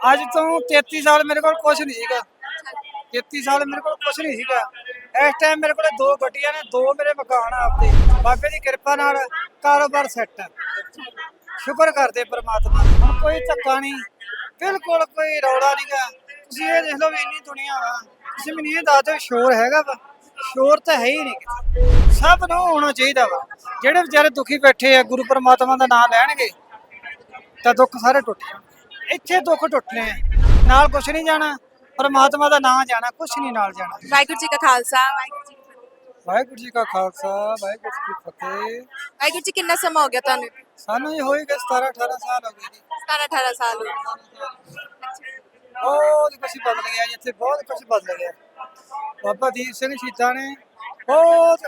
ਅੱਜ ਤੋਂ 33 ਸਾਲ ਮੇਰੇ ਕੋਲ ਕੁਝ ਨਹੀਂ ਸੀਗਾ। 33 ਸਾਲ ਮੇਰੇ ਕੋਲ ਕੁਝ ਨਹੀਂ ਸੀਗਾ। ਇਸ ਟਾਈਮ ਮੇਰੇ ਕੋਲ ਦੋ ਗੱਡੀਆਂ ਨੇ, ਦੋ ਮੇਰੇ ਮਕਾਨ ਆ ਆਪਦੇ। ਬਾਬੇ ਦੀ ਕਿਰਪਾ ਨਾਲ ਕਾਰੋਬਾਰ ਸੈੱਟ ਹੈ ਸ਼ੁਕਰ ਕਰਦੇ ਪਰਮਾਤਮਾ ਹੁਣ ਕੋਈ ਧੱਕਾ ਨਹੀਂ। ਬਿਲਕੁਲ ਕੋਈ ਰੌਲਾ ਨਹੀਂਗਾ ਤੁਸੀਂ ਇਹ ਦੇਖ ਲਓ ਵੀ ਇੰਨੀ ਦੁਨੀਆ ਵਾ। ਤੁਸੀਂ ਮੈਨੂੰ ਇਹ ਦੱਸ ਦਿਓ ਸ਼ੋਰ ਹੈਗਾ ਵਾ। ਸ਼ੋਰ ਤਾਂ ਹੈ ਹੀ ਨਹੀਂ ਸਭ ਨੂੰ ਹੋਣਾ ਚਾਹੀਦਾ ਵਾ। ਜਿਹੜੇ ਵਿਚਾਰੇ ਦੁਖੀ ਬੈਠੇ ਆ, ਗੁਰੂ ਪਰਮਾਤਮਾ ਦਾ ਨਾਮ ਲੈਣਗੇ, ਤਾਂ ਦੁੱਖ ਸਾਰੇ ਟੁੱਟ ਜਾਣਗੇ। ਇੱਥੇ ਦੁੱਖ ਟੁੱਟਨੇ ਆ। ਨਾਲ ਕੁਛ ਨਹੀਂ ਜਾਣਾ ਪਰਮਾਤਮਾ ਦਾ ਨਾਮ ਜਾਣਾ ਕੁਛ ਨਹੀਂ ਨਾਲ ਜਾਣਾ। ਵਾਹਿਗੁਰੂ ਜੀ ਕਾ ਖਾਲਸਾ ਵਾਹਿਗੁਰੂ ਜੀ ਕੀ ਫਤਿਹ। ਵਾਹਿਗੁਰੂ ਜੀ ਕਾ ਖਾਲਸਾ ਵਾਹਿਗੁਰੂ ਜੀ ਕੀ ਫਤਿਹ। ਵਾਹਿਗੁਰੂ ਜੀ ਕਿੰਨਾ ਸਮਾਂ ਹੋ ਗਿਆ ਤੁਹਾਨੂੰ? ਸਾਨੂੰ ਇਹ ਹੋਈ ਗਏ 17 18 ਸਾਲ ਹੋ ਗਏ ਜੀ। 17 18 ਸਾਲ ਹੋ ਗਏ। ਬਹੁਤ ਕੁਝ ਬਦਲ ਗਿਆ ਜੀ, ਇੱਥੇ ਬਹੁਤ ਕੁਝ ਬਦਲ ਗਿਆ। ਬਾਬਾ ਦੀਪ ਸਿੰਘ ਸ਼ਹੀਦਾਂ ਨੇ ਬਹੁਤ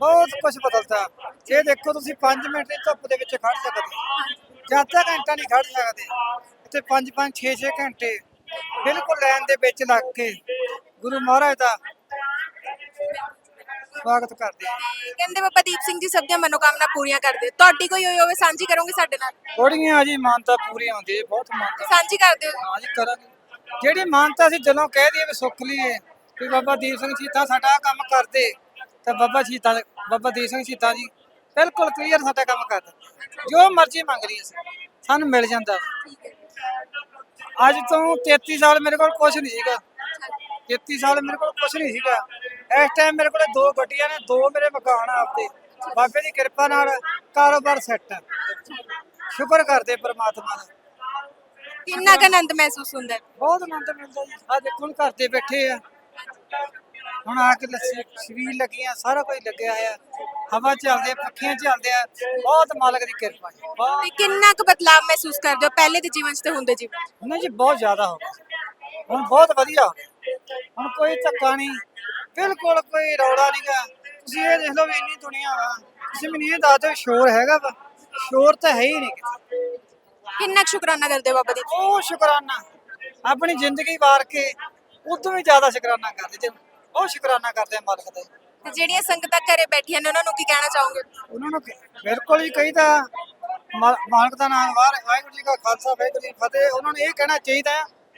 ਬਹੁਤ ਕੁਝ ਬਦਲਤਾ। ਇਹ ਦੇਖੋ ਤੁਸੀਂ 5 ਮਿੰਟ ਦੀ ਧੁੱਪ ਦੇ ਵਿੱਚ ਖੜ ਸਕਦੇ ਜ਼ਿਆਦਾ ਘੰਟਾ ਨਹੀਂ ਖੜ ਸਕਦੇ। ਇੱਥੇ 5 5 6 6 ਘੰਟੇ ਬਿਲਕੁਲ ਲਾਈਨ ਦੇ ਵਿੱਚ ਲੱਗ ਕੇ ਗੁਰੂ ਮਹਾਰਾਜ ਦਾ ਸਵਾਗਤ ਕਰਦੇ ਆ ਕਹਿੰਦੇ ਬਾਬਾ ਦੀਪ ਸਿੰਘ ਜੀ ਸਭ ਦੀਆਂ ਮਨੋਕਾਮਨਾ ਪੂਰੀਆਂ ਕਰਦੇ। ਤੁਹਾਡੀ ਕੋਈ ਹੋਈ ਹੋਵੇ ਸਾਂਝੀ ਕਰੋਗੇ ਸਾਡੇ ਨਾਲ? ਬੜੀਆਂ ਜੀ ਮਾਨਤਾ ਪੂਰੀ ਹੁੰਦੀ ਹੈ ਬਹੁਤ ਮਾਨਤਾ। ਸਾਂਝੀ ਕਰਦੇ ਹੋ? ਹਾਂ ਜੀ ਕਰਾਂਗੇ। ਜਿਹੜੀ ਮਾਨਤਾ ਅਸੀਂ ਦਿਲੋਂ ਕਹਿ ਦਈਏ ਵੀ ਸੁੱਖ ਲਈਏ ਵੀ ਬਾਬਾ ਦੀਪ ਸਿੰਘ ਸ਼ਹੀਦਾਂ ਸਾਡਾ ਕੰਮ ਕਰਦੇ ਤਾਂ ਬਾਬਾ ਸ਼ਹੀਦਾਂ ਬਾਬਾ ਦੀਪ ਸਿੰਘ ਸ਼ਹੀਦਾਂ ਜੀ ਬਿਲਕੁਲ ਕਲੀਅਰ ਸਾਡਾ ਕੰਮ ਕਰਦੇ ਜੋ ਮਰਜ਼ੀ ਮੰਗ ਲਈ ਅਸੀਂ ਸਾਨੂੰ ਮਿਲ ਜਾਂਦਾ। ਅੱਜ ਤੋਂ 33 ਸਾਲ ਮੇਰੇ ਕੋਲ ਕੁਝ ਨਹੀਂ ਸੀਗਾ। 33 ਸਾਲ ਮੇਰੇ ਕੋਲ ਕੁਝ ਨਹੀਂ ਸੀਗਾ। ਇਸ ਟਾਈਮ ਮੇਰੇ ਕੋਲ ਦੋ ਗੱਡੀਆਂ ਨੇ ਦੋ ਮੇਰੇ ਮਕਾਨ ਆ ਆਪਦੇ। ਬਾਬੇ ਦੀ ਕਿਰਪਾ ਨਾਲ ਕਾਰੋਬਾਰ ਸੈੱਟ ਹੈ। ਸ਼ੁਕਰ ਕਰਦੇ ਪ੍ਰਮਾਤਮਾ ਦਾ। ਕਿੰਨਾ ਕੁ ਆਨੰਦ ਮਹਿਸੂਸ ਹੁੰਦਾ ਹੈ? ਬਹੁਤ ਆਨੰਦ ਮਿਲਦਾ ਜੀ। ਆ ਦੇਖੋ ਹੁਣ ਘਰ ਦੇ ਬੈਠੇ ਆ। ਹੁਣ ਆ ਕੇ ਲੱਸੀ ਸ਼ਰੀਰ ਲੱਗੀਆਂ ਸਾਰਾ ਕੁਝ ਲੱਗਿਆ ਆ ਹਵਾ ਚੱਲਦੇ ਪੱਖੀਆਂ ਚੱਲਦੇ ਆ। ਬਹੁਤ ਮਾਲਕ ਦੀ ਕਿਰਪਾ ਜੀ ਬਹੁਤ। ਤੇ ਕਿੰਨਾ ਕੁ ਬਦਲਾਵ ਮਹਿਸੂਸ ਕਰਦੇ ਹੋ? ਪਹਿਲੇ ਦੇ ਜੀਵਨ 'ਚ ਤੇ ਹੁੰਦੇ ਜੀਵਨ 'ਚ? ਨਹੀਂ ਜੀ ਬਹੁਤ ਜ਼ਿਆਦਾ ਹੋ ਗਿਆ। ਹੁਣ ਬਹੁਤ ਵਧੀਆ ਹੋ ਗਿਆ। ਹੁਣ ਕੋਈ ਧੱਕਾ ਨਹੀਂ। ਬਿਲਕੁਲ ਕੋਈ ਰੌਲਾ ਨਹੀਂਗਾ ਤੁਸੀਂ ਇਹ ਦੇਖ ਲਓ ਵੀ ਇੰਨੀ ਦੁਨੀਆ ਵਾ। ਤੁਸੀਂ ਮੈਨੂੰ ਇਹ ਦੱਸ ਦਿਓ ਸ਼ੋਰ ਹੈਗਾ ਵਾ? ਸ਼ੋਰ ਤਾਂ ਹੈ ਹੀ ਨਹੀਂ ਕਿਤੇ। ਕਿੰਨਾ ਕੁ ਸ਼ੁਕਰਾਨਾ ਕਰਦੇ ਹੋ ਬਾਬਾ ਦੀਪ ਉਹ ਸ਼ੁਕਰਾਨਾ। ਆਪਣੀ ਜ਼ਿੰਦਗੀ ਵਾਰ ਕੇ ਉਦੋਂ ਵੀ ਜ਼ਿਆਦਾ ਸ਼ੁਕਰਾਨਾ ਕਰਦੇ। ਜੇ ਉਹ ਸ਼ੁਕਰਾਨਾ ਕਰਦੇ ਆ ਮਾਲਕ ਦਾ। ਤੇ ਜਿਹੜੀਆਂ ਸੰਗਤਾਂ ਘਰੇ ਬੈਠੀਆਂ ਨੇ, ਉਹਨਾਂ ਨੂੰ ਕੀ ਕਹਿਣਾ ਚਾਹੋਗੇ? ਉਹਨਾਂ ਨੂੰ ਬਿਲਕੁਲ ਹੀ ਕਹੀਦਾ ਮਾਲਕ ਦਾ ਨਾਮ ਵਾਰ ਵਾਹਿਗੁਰੂ ਜੀ ਕਾ ਖਾਲਸਾ, ਵਾਹਿਗੁਰੂ ਜੀ ਫਤਿਹ। ਉਹਨਾਂ ਨੂੰ ਇਹ ਕਹਿਣਾ ਚਾਹੀਦਾ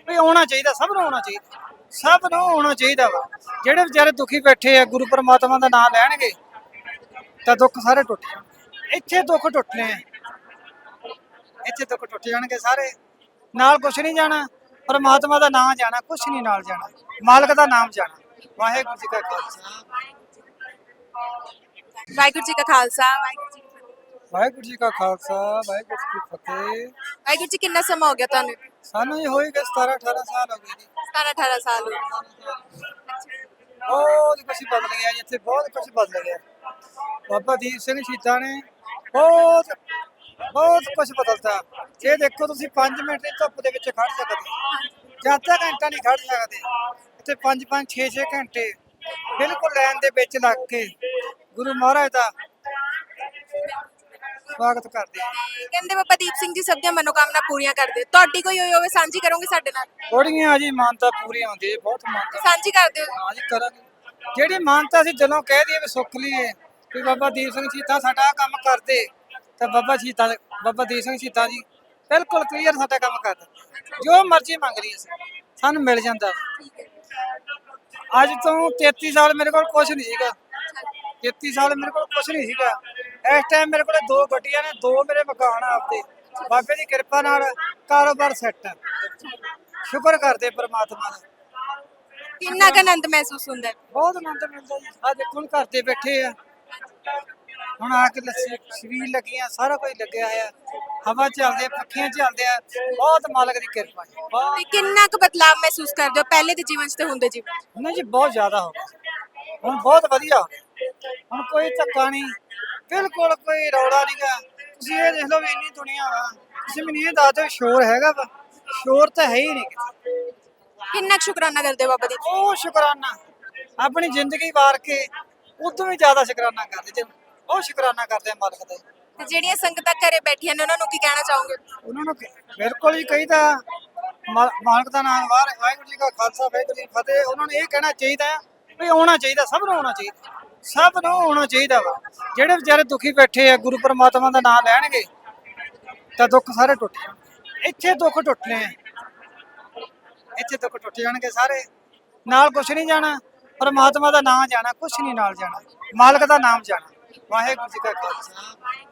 ਵੀ ਆਉਣਾ ਚਾਹੀਦਾ, ਸਭ ਨੂੰ ਆਉਣਾ ਚਾਹੀਦਾ। ਸਭ ਨੂੰ ਆਉਣਾ ਚਾਹੀਦਾ ਵਾ। ਜਿਹੜੇ ਵਿਚਾਰੇ ਦੁਖੀ ਬੈਠੇ ਆ, ਗੁਰੂ ਪਰਮਾਤਮਾ ਦਾ ਨਾਮ ਲੈਣਗੇ, ਤਾਂ ਦੁੱਖ ਸਾਰੇ ਟੁੱਟ ਜਾਣਗੇ। ਇੱਥੇ ਦੁੱਖ ਟੁੱਟਨੇ ਆ। ਇੱਥੇ ਦੁੱਖ ਟੁੱਟ ਜਾਣਗੇ ਸਾਰੇ। ਨਾਲ ਕੁਛ ਨਹੀਂ ਜਾਣਾ। ਪਰਮਾਤਮਾ ਦਾ ਨਾਮ ਜਾਣਾ, ਕੁਛ ਨਹੀਂ ਨਾਲ ਜਾਣਾ। ਮਾਲਕ ਦਾ ਨਾਮ ਜਾਣਾ। ਵਾਹਿਗੁਰੂ ਜੀ ਕਾ ਖਾਲਸਾ। ਵਾਹਿਗੁਰੂ ਜੀ ਕਾ ਖਾਲਸਾ ਵਾਹਿਗੁਰੂ ਜੀ ਕੀ ਫਤਿਹ। ਵਾਹਿਗੁਰੂ ਜੀ ਕਾ ਖਾਲਸਾ ਵਾਹਿਗੁਰੂ ਜੀ ਕੀ ਫਤਿਹ। ਵਾਹਿਗੁਰੂ ਜੀ ਕਿੰਨਾ ਸਮਾਂ ਹੋ ਗਿਆ ਤੁਹਾਨੂੰ? ਸਾਨੂੰ ਇਹ ਹੋਈ ਗਏ 17 18 ਸਾਲ ਹੋ ਗਏ ਜੀ। 17 18 ਸਾਲ ਹੋ ਗਏ। ਬਹੁਤ ਕੁਝ ਬਦਲ ਗਿਆ ਜੀ ਇੱਥੇ ਬਹੁਤ ਕੁਝ ਬਦਲ ਗਿਆ। ਬਾਬਾ ਦੀਪ ਸਿੰਘ ਸ਼ਹੀਦਾਂ ਨੇ ਬਹੁਤ ਬਹੁਤ ਕੁਝ ਬਦਲਤਾ। ਇਹ ਦੇਖੋ ਤੁਸੀਂ 5 ਮਿੰਟ ਦੀ ਧੁੱਪ ਦੇ ਵਿੱਚ ਖੜ ਸਕਦੇ ਜ਼ਿਆਦਾ ਘੰਟਾ ਨਹੀਂ ਖੜ ਸਕਦੇ। ਇੱਥੇ 5 5 6 6 ਘੰਟੇ ਬਿਲਕੁਲ ਲਾਈਨ ਦੇ ਵਿੱਚ ਲੱਗ ਕੇ ਗੁਰੂ ਮਹਾਰਾਜ ਦਾ ਸਵਾਗਤ ਕਰਦੇ ਕਹਿੰਦੇ ਬਾਬਾ ਦੀਪ ਸਿੰਘ ਜੀ ਸਭ ਦੀਆਂ ਮਨੋਕਾਮਨਾ ਪੂਰੀਆਂ ਕਰਦੇ ਤੁਹਾਡੀ ਕੋਈ ਹੋਈ ਹੋਵੇ ਸਾਂਝੀ ਕਰੋਗੇ ਸਾਡੇ ਨਾਲ? ਬੜੀਆਂ ਜੀ ਮਾਨਤਾ ਪੂਰੀ ਹੁੰਦੀ ਹੈ ਬਹੁਤ ਮਾਨਤਾ। ਸਾਂਝੀ ਕਰਦੇ ਹੋ? ਹਾਂ ਜੀ ਕਰਾਂਗੇ। ਜਿਹੜੀ ਮਾਨਤਾ ਅਸੀਂ ਦਿਲੋਂ ਕਹਿ ਦਈਏ ਵੀ ਸੁੱਖ ਲਈਏ ਵੀ ਬਾਬਾ ਦੀਪ ਸਿੰਘ ਸ਼ਹੀਦਾਂ ਸਾਡਾ ਆਹ ਕੰਮ ਕਰਦੇ ਤਾਂ ਬਾਬਾ ਸ਼ਹੀਦਾਂ ਬਾਬਾ ਦੀਪ ਸਿੰਘ ਸ਼ਹੀਦਾਂ ਜੀ ਬਿਲਕੁਲ ਕਲੀਅਰ ਸਾਡਾ ਕੰਮ ਕਰਦੇ ਜੋ ਮਰਜ਼ੀ ਮੰਗ ਲਈ ਸਾਨੂੰ ਮਿਲ ਜਾਂਦਾ। ਅੱਜ ਤੋਂ 33 ਸਾਲ ਮੇਰੇ ਕੋਲ ਕੁਝ ਨਹੀਂ ਸੀਗਾ। 33 ਸਾਲ ਮੇਰੇ ਕੋਲ ਕੁਝ ਨਹੀਂ ਸੀਗਾ। ਇਸ ਟਾਈਮ ਮੇਰੇ ਕੋਲ ਦੋ ਗੱਡੀਆਂ ਨੇ ਦੋ ਮੇਰੇ ਮਕਾਨ ਆ ਆਪਦੇ। ਬਾਬੇ ਦੀ ਕਿਰਪਾ ਨਾਲ ਕਾਰੋਬਾਰ ਸੈੱਟ ਹੈ ਸ਼ੁਕਰ ਕਰਦੇ ਪ੍ਰਮਾਤਮਾ ਦਾ। ਕਿੰਨਾ ਕੁ ਆਨੰਦ ਮਹਿਸੂਸ ਹੁੰਦਾ ਹੈ? ਬਹੁਤ ਆਨੰਦ ਮਿਲਦਾ ਜੀ। ਆ ਦੇਖੋ ਹੁਣ ਘਰ ਦੇ ਬੈਠੇ ਆ। ਹੁਣ ਆ ਕੇ ਲੱਸੀ ਸ਼ਰੀਰ ਲੱਗੀਆਂ ਸਾਰਾ ਕੁਝ ਲੱਗਿਆ ਆ ਹਵਾ ਚੱਲਦੇ ਆ ਪੱਖੀਆਂ ਚੱਲਦੇ ਆ। ਬਹੁਤ ਮਾਲਕ ਦੀ ਕਿਰਪਾ ਜੀ। ਬਹੁਤ ਤੇ ਕਿੰਨਾ ਕੁ ਬਦਲਾਵ ਮਹਿਸੂਸ ਕਰਦੇ ਹੋ? ਪਹਿਲੇ ਦੇ ਜੀਵਨ 'ਚ ਤੇ ਹੁੰਦੇ ਜੀਵਨ 'ਚ? ਜੀ ਬਹੁਤ ਜ਼ਿਆਦਾ ਹੋ ਗਿਆ। ਹੁਣ ਬਹੁਤ ਵਧੀਆ ਹੋ ਗਿਆ। ਹੁਣ ਕੋਈ ਧੱਕਾ ਨਹੀਂ। ਬਿਲਕੁਲ ਕੋਈ ਰੌਲਾ ਨਹੀਂਗਾ ਤੁਸੀਂ ਇਹ ਦੇਖ ਲਓ ਵੀ ਇੰਨੀ ਦੁਨੀਆ ਵਾ। ਤੁਸੀਂ ਮੈਨੂੰ ਇਹ ਦੱਸ ਦਿਓ ਸ਼ੋਰ ਹੈਗਾ ਵਾ। ਸ਼ੋਰ ਤਾਂ ਹੈ ਹੀ ਨਹੀਂ ਕਿਤੇ। ਕਿੰਨਾ ਕੁ ਸ਼ੁਕਰਾਨਾ ਕਰਦੇ ਹੋ ਬਾਬਾ ਦੀਪ ਉਹ ਸ਼ੁਕਰਾਨਾ। ਆਪਣੀ ਜ਼ਿੰਦਗੀ ਵਾਰ ਕੇ ਉਦੋਂ ਵੀ ਜ਼ਿਆਦਾ ਸ਼ੁਕਰਾਨਾ ਕਰਦੇ ਜੇ ਉਹ ਸ਼ੁਕਰਾਨਾ ਕਰਦੇ ਆ ਮਾਲਕ ਦਾ। ਤੇ ਜਿਹੜੀਆਂ ਸੰਗਤਾਂ ਘਰੇ ਬੈਠੀਆਂ ਨੇ ਉਹਨਾਂ ਨੂੰ ਕੀ ਕਹਿਣਾ ਚਾਹੋਗੇ? ਉਹਨਾਂ ਨੂੰ ਕਿ- ਬਿਲਕੁਲ ਹੀ ਕਹੀਦਾ ਮਾ- ਮਾਲਕ ਦਾ ਨਾਮ ਵਾਰ ਵਾਹਿਗੁਰੂ ਜੀ ਕਾ ਖਾਲਸਾ ਵਾਹਿਗੁਰੂ ਜੀ ਕੀ ਫਤਿਹ। ਉਹਨਾਂ ਨੂੰ ਇਹ ਕਹਿਣਾ ਚਾਹੀਦਾ ਹੈ ਵੀ ਆਉਣਾ ਚਾਹੀਦਾ ਸਭ ਨੂੰ ਆਉਣਾ ਚਾਹੀਦਾ। ਸਭ ਨੂੰ ਆਉਣਾ ਚਾਹੀਦਾ ਵਾ। ਜਿਹੜੇ ਵਿਚਾਰੇ ਦੁਖੀ ਬੈਠੇ ਆ, ਗੁਰੂ ਪਰਮਾਤਮਾ ਦਾ ਨਾਮ ਲੈਣਗੇ, ਤਾਂ ਦੁੱਖ ਸਾਰੇ ਟੁੱਟ ਜਾਣਗੇ। ਇੱਥੇ ਦੁੱਖ ਟੁੱਟਨੇ ਆ। ਇੱਥੇ ਦੁੱਖ ਟੁੱਟ ਜਾਣਗੇ ਸਾਰੇ। ਨਾਲ ਕੁਛ ਨਹੀਂ ਜਾਣਾ, ਪਰਮਾਤਮਾ ਦਾ ਨਾਮ ਜਾਣਾ, ਕੁਛ ਨਹੀਂ ਨਾਲ ਜਾਣਾ। ਮਾਲਕ ਦਾ ਨਾਮ ਜਾਣਾ। ਵਾਹਿਗੁਰੂ ਜੀ ਕਾ ਖਾਲਸਾ।